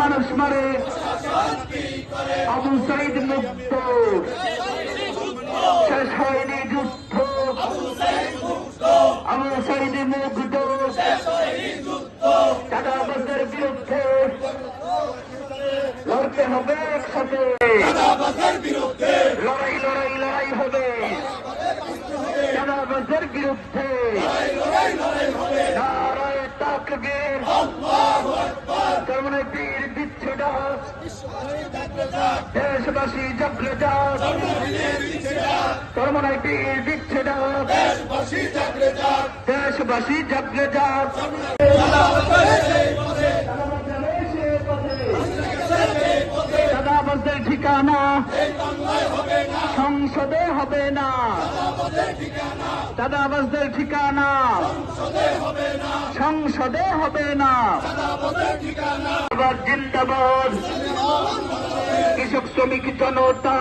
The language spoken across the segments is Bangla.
মানুষ মারে। আবু সাইদ মুক্ত। শেষ হয়নি যুদ্ধ। আবু সাইদ মুক্ত। চাঁদাবাজের বিরুদ্ধে লড়তে হবে একসাথে। লড়াই লড়াই লড়াই হবে। চাঁদাবাজের বিরুদ্ধে। নারায় তাকবীর। কামনে পীর দিচ্ছে ডাক দেশবাসী জাগলে যাক কর্মনায় পীর দিচ্ছে ডাক দেশবাসী জাগলে যাক চাঁদাবাজদের ঠিকানা। সংসদে হবে না। চাঁদাবাজদের ঠিকানা। সংসদে হবে না। জিন্দাবাদ। কৃষক শ্রমিক জনতা।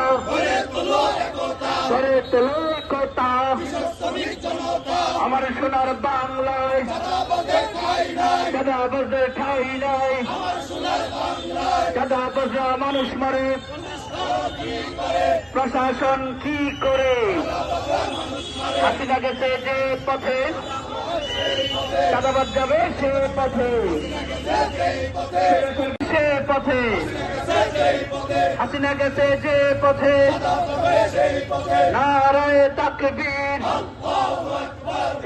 করে তোলো একতা আমার সোনার বাংলায়। চাঁদাবাজদের ঠাই নাই। চাঁদাবাজরা মানুষ মারে। প্রশাসন কি করে? হাসিনা গেছে যে পথে। চাঁদাবাদ যাবে সে পথে। সে পথে। হাসিনা গেছে যে পথে, নারায় তাকবীর।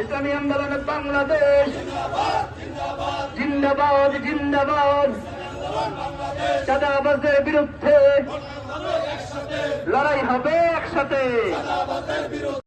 ইসলামী আন্দোলন বাংলাদেশ। জিন্দাবাদ জিন্দাবাদ। চাঁদাবাজের বিরুদ্ধে লড়াই হবে একসাথে।